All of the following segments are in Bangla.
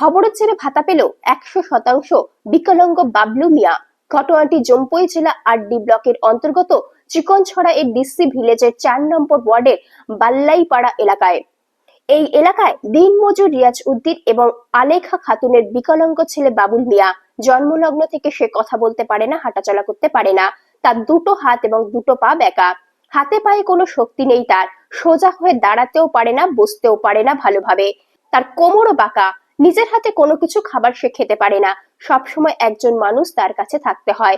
খবরের ছেড়ে ভাতা পেল একশো শতাংশ বিকলাঙ্গ বাবলু মিয়া। ঘটনাটি জম্পুই জেলা আরডি ব্লকের অন্তর্গত চিকনছড়া এর ডিসি ভিলেজের চার নম্বর ওয়ার্ডের বাল্লাইপাড়া এলাকায়। এই এলাকায় দিনমজুর রিয়াজ উদ্দিন এবং আলেখা খাতুনের বিকলাঙ্গ ছেলে বাবুল মিয়া জন্মলগ্ন থেকে সে কথা বলতে পারে না, হাঁটাচলা করতে পারে না। তার দুটো হাত এবং দুটো পা বেঁকা। হাতে পায়ে কোনো শক্তি নেই তার। সোজা হয়ে দাঁড়াতেও পারে না, বসতেও পারে না ভালোভাবে। তার কোমরও বাঁকা। নিজের হাতে কোনো কিছু খাবার সে খেতে পারে না। সবসময় একজন মানুষ তার কাছে থাকতে হয়।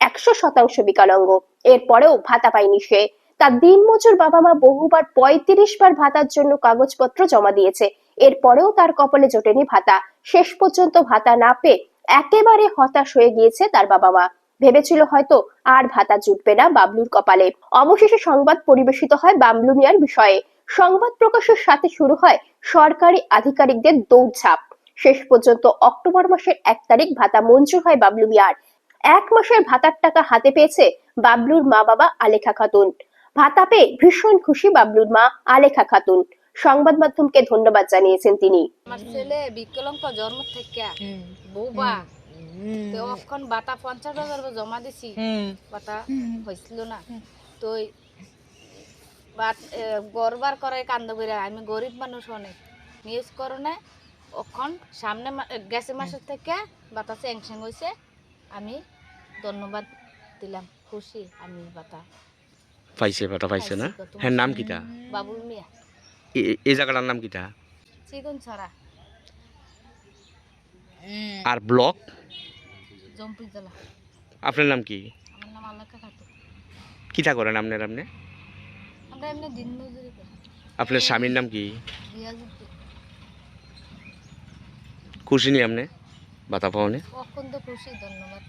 একশো শতাংশ বিকলাঙ্গ। এরপরেও ভাতা পায়নি সে। তার দিনমজুর বাবা মা বহুবার পঁয়ত্রিশ বার ভাতার জন্য কাগজপত্র জমা দিয়েছে। এরপরেও তার কপালে জোটেনি ভাতা। শেষ পর্যন্ত ভাতা না পেয়ে একেবারে হতাশ হয়ে গিয়েছে তার বাবা মা ভেবেছিল হয়তো আর ভাতা জুটবে না বাবলুর কপালে। অবশেষে সংবাদ পরিবেশিত হয় বাবলু মিয়ার বিষয়ে। সংবাদ প্রকাশের সাথে শুরু হয় সরকারি আধিকারিকদের দৌড়ঝাঁপ। শেষ পর্যন্ত অক্টোবর মাসের এক তারিখ ভাতা মঞ্জুর হয় বাবলু মিয়ার এক মাসের ভাতার টাকা হাতে পেয়েছে বাবলুর মা বাবা আলেখা খাতুন। ভাতা পেয়ে ভীষণ খুশি বাবলুর মা আলেখা খাতুন। সংবাদ মাধ্যমকে ধন্যবাদ জানিয়েছেন তিনি। আমার ছেলে বিকলঙ্ক জন্ম থেকে। বৌবা তো অখন বাটা পঞ্চাশ হাজার জমা দিছি। বাটা হয়েছিল না। তো বাট- গরবার করে কান্দ করে আমি গরিব মানুষ অনেক। নিউজ করোনা অখন সামনে মা- গেছে মাসের থেকে বাতা স্যাংশন হয়েছে আমি ধন্যবাদ দিলাম। খুশি আমি বাতা পাইছে পাতা পাইছে না? হ্যাঁ নাম কিটা বাবুল মিয়া। এই জায়গাটার নাম কিটা চিকন ছড়া আর ব্লক? আপনার নাম কি? আমার নাম আলাকা খাতুন। কিটা করেন আপনার আপনি? আমরা এমনি দিন করি। আপনার স্বামীর নাম কি? খুশি নি আপনি? বাতা পাওনে? অত্যন্ত খুশি ধন্যবাদ।